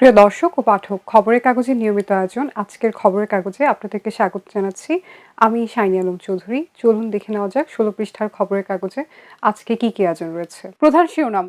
প্রিয় দর্শক ও পাঠক, খবরের কাগজের নিয়মিত আয়োজন, আজকের খবরের কাগজে আপনাদেরকে স্বাগত জানাচ্ছি। আমি শাইনি আলম চৌধুরী। চলুন দেখে নেওয়া যাক ষোলো পৃষ্ঠার খবরের কাগজে আজকে কি কি আয়োজন রয়েছে। প্রধান শিরোনাম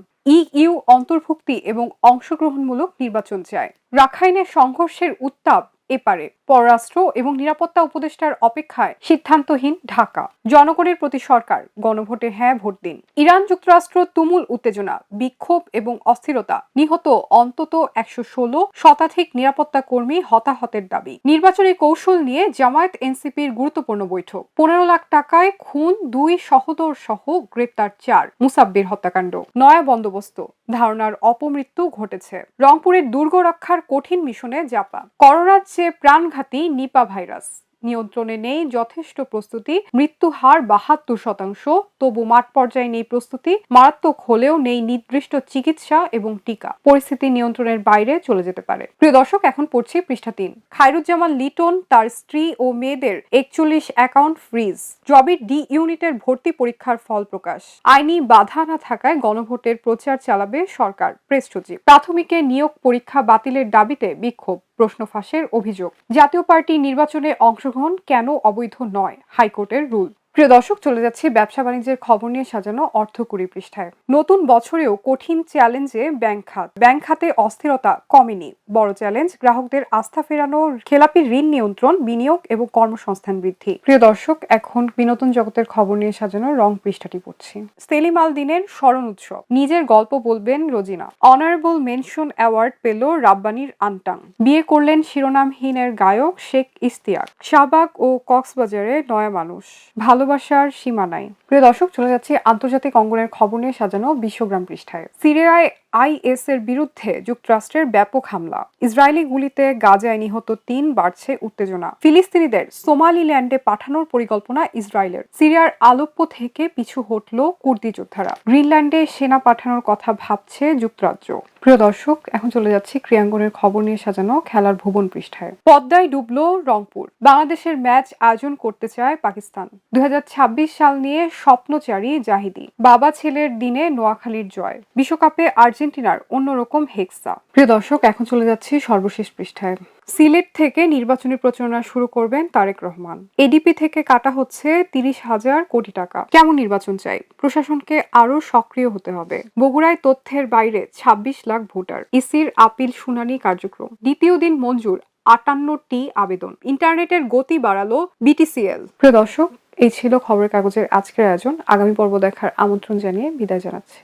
ইউ অন্তর্ভুক্তি এবং অংশগ্রহণমূলক নির্বাচন চায়। রাখাইনে সংঘর্ষের উত্তাপ এপারে। পররাষ্ট্র এবং নিরাপত্তা উপদেষ্টার অপেক্ষায় সিদ্ধান্তহীন ঢাকা। জনগণের প্রতি সরকার, গণভোটে হ্যাঁ ভোট দিন। ইরান যুক্তরাষ্ট্র তুমুল উত্তেজনা, বিক্ষোভ এবং অস্থিরতা নিহত অন্তত একশো ষোলো শতাধিক নিরাপত্তা কর্মী হতাহতের দাবি। নির্বাচনী কৌশল নিয়ে জামায়াত এনসিপির গুরুত্বপূর্ণ বৈঠক। পনেরো লাখ টাকায় খুন, দুই সহদর সহ গ্রেপ্তার চার মুসাব্বির হত্যাকাণ্ড। নয়া বন্দোবস্ত। ধারণার অপমৃত্যু ঘটেছে। রংপুরের দুর্গ রক্ষার কঠিন মিশনে জাপা। করোনার চেয়ে প্রাণঘাতী নিপা ভাইরাস। নিয়ন্ত্রণে নেই, যথেষ্ট প্রস্তুতি। মৃত্যু হার বাহাত্তর শতাংশ, তবু মাঠ পর্যায়ে নেই প্রস্তুতি। মারাত্মক হলেও নেই নির্দিষ্ট চিকিৎসা এবং টিকা। পরিস্থিতি নিয়ন্ত্রণের বাইরে চলে যেতে পারে। প্রিয় দর্শক, এখন পড়ছি পৃষ্ঠা তিন। খায়রুজ্জামান লিটন তার স্ত্রী ও মেয়েদের একচল্লিশ অ্যাকাউন্ট ফ্রিজ। জবির ডি ইউনিটের ভর্তি পরীক্ষার ফল প্রকাশ। আইনি বাধা না থাকায় গণভোটের প্রচার চালাবে সরকার। প্রেস সচিব। প্রাথমিকে নিয়োগ পরীক্ষা বাতিলের দাবিতে বিক্ষোভ। প্রশ্ন ফাঁসের অভিযোগ। জাতীয় পার্টি নির্বাচনে অংশগ্রহণ কেন অবৈধ নয়? হাইকোর্টের রুল। প্রিয় দর্শক, চলে যাচ্ছে ব্যবসা বাণিজ্যের খবর নিয়ে সাজানো অর্থ কুড়ি পৃষ্ঠায়। নতুন বছরেও কঠিন চ্যালেঞ্জে ব্যাংক খাত। ব্যাংক খাতে অস্থিরতা কমেনি। বড় চ্যালেঞ্জ গ্রাহকদের আস্থা ফেরানো, খেলাপি ঋণ নিয়ন্ত্রণ, বিনিয়োগ এবং কর্মসংস্থান বৃদ্ধি। প্রিয় দর্শক, এখন বিনোদন জগতের খবর নিয়ে সাজানো রং পৃষ্ঠাটি পড়ছি। সেলিম আল দিনের স্মরণ উৎসব। নিজের গল্প বলবেন রোজিনা। অনারেবল মেনশন অ্যাওয়ার্ড পেল রাব্বানির আনটাং। বিয়ে করলেন শিরোনামহীনের গায়ক শেখ ইস্তিয়াক শাহবাগ ও কক্সবাজারে নয়া মানুষ। ভালোবাসার সীমা নাই। প্রিয় দর্শক, চলে যাচ্ছে আন্তর্জাতিক অঙ্গনের খবর নিয়ে সাজানো বিশ্বগ্রাম পৃষ্ঠায়। সিরিয়ায় আইএস এর বিরুদ্ধে যুক্তরাষ্ট্রের ব্যাপক হামলা। ইসরায়েলি গুলিতে গাজায় নিহত তিন বাড়ছে উত্তেজনা। ফিলিস্তিনিদের সোমালিল্যান্ডে পাঠানোর পরিকল্পনা ইসরায়েলের। সিরিয়ার আলোপ্পো থেকে পিছু হটল কুর্দি যোদ্ধারা। গ্রিনল্যান্ডে সেনা পাঠানোর কথা ভাবছে যুক্তরাজ্য। প্রিয় দর্শক, এখন চলে যাচ্ছি ক্রিয়াঙ্গনের খবর নিয়ে সাজানো খেলার ভুবন পৃষ্ঠায়। পদ্মায় ডুবলো রংপুর। বাংলাদেশের ম্যাচ আয়োজন করতে চায় পাকিস্তান। দুই হাজার ছাব্বিশ সাল নিয়ে স্বপ্নচারী জাহিদি। বাবা ছেলের দিনে নোয়াখালীর জয়। বিশ্বকাপে আর্জেন্টিনার অন্যরকম হেক্সা। প্রিয় দর্শক, এখন চলে যাচ্ছি সর্বশেষ পৃষ্ঠায়। সিলেট থেকে নির্বাচনী প্রচারণা শুরু করবেন তারেক রহমান। এডিপি থেকে কাটা হচ্ছে তিরিশ হাজার কোটি টাকা। কেমন নির্বাচন চাই? প্রশাসনকে আরও সক্রিয় হতে হবে। বগুড়ায় তথ্যের বাইরে ২৬ লাখ ভোটার। ইসির আপিল শুনানি কার্যক্রম। দ্বিতীয় দিন মঞ্জুর, আটান্নটি আবেদন। ইন্টারনেটের গতি বাড়ালো বিটিসিএল প্রিয় দর্শক, এই ছিল খবরের কাগজের আজকের আয়োজন। আগামী পর্ব দেখার আমন্ত্রণ জানিয়ে বিদায় জানাচ্ছি।